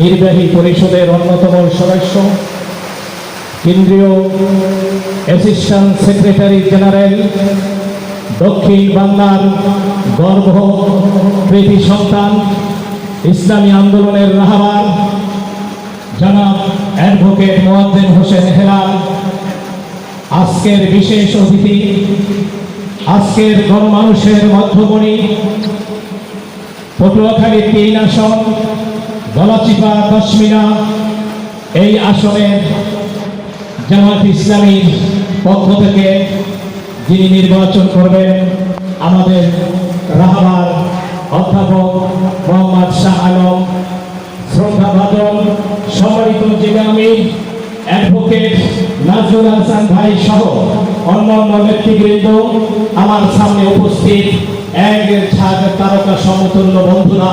নির্বাহী পরিষদের অন্যতম সদস্য, কেন্দ্রীয় অ্যাসিস্ট্যান্ট সেক্রেটারি জেনারেল, দক্ষিণ বাংলার গর্ভ কৃতি সন্তান, ইসলামী আন্দোলনের রাহাবার, জনাব অ্যাডভোকেট মোয়াজ্জেম হোসেন হেলাল। আজকের বিশেষ অতিথি, আজকের গণমানুষের মধ্যমণি পটুয়াখালী তিন আসন গলাচিপা দশমিনা, এই আসনের জামাত ইসলামীর পক্ষ থেকে যিনি নির্বাচন করবেন, আমাদের রাহাবার অধ্যাপক মোহাম্মদ শাহ আলম, শ্রদ্ধা ভাজন, সম্মানিত জেলা অ্যাডভোকেট নাজরুল হাসান ভাই সহ অন্যান্য নেতৃবৃন্দ, আমার সামনে উপস্থিত এক ছাদ তারকা সমতুল্য বন্ধুরা